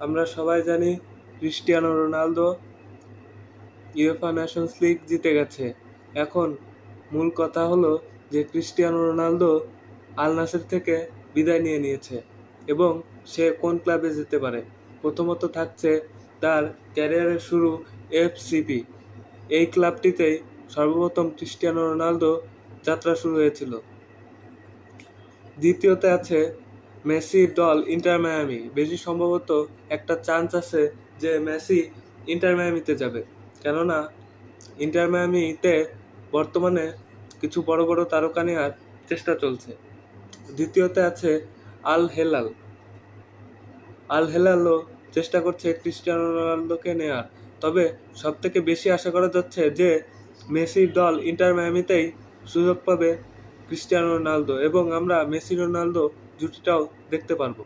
আমরা সবাই জানি Cristiano Ronaldo UEFA Nations League জিতে গেছে। এখন মূল কথা হলো যে ক্রিস্টিয়ানো রোনালদো আল নাসের থেকে বিদায় নিয়ে নিয়েছে এবং সে কোন ক্লাবে যেতে পারে? প্রথমত থাকছে তার ক্যারিয়ারের শুরু এফসিপি। এই ক্লাবটিতেই সর্বপ্রথম ক্রিস্টিয়ানো রোনালদো যাত্রা শুরু হয়েছিল। দ্বিতীয়তে আছে মেসির দল ইন্টার মায়ামি। বেশি সম্ভবত একটা চান্স আছে যে মেসি ইন্টার মায়ামিতে যাবে। কেননা ইন্টার মায়ামিতে বর্তমানে কিছু বড় বড় তারকা নেওয়ার চেষ্টা চলছে। দ্বিতীয়তে আছে আল হেলাল। আল হেলালও চেষ্টা করছে ক্রিস্টিয়ানো রোনালদোকে নেওয়ার তবে সব থেকে বেশি আশা করা যাচ্ছে যে মেসির দল ইন্টার মায়ামিতেই সুযোগ পাবে ক্রিস্টিয়ানো রোনালদো। এবং আমরা মেসি, রোনালদো জুটিটাও দেখতে পারব।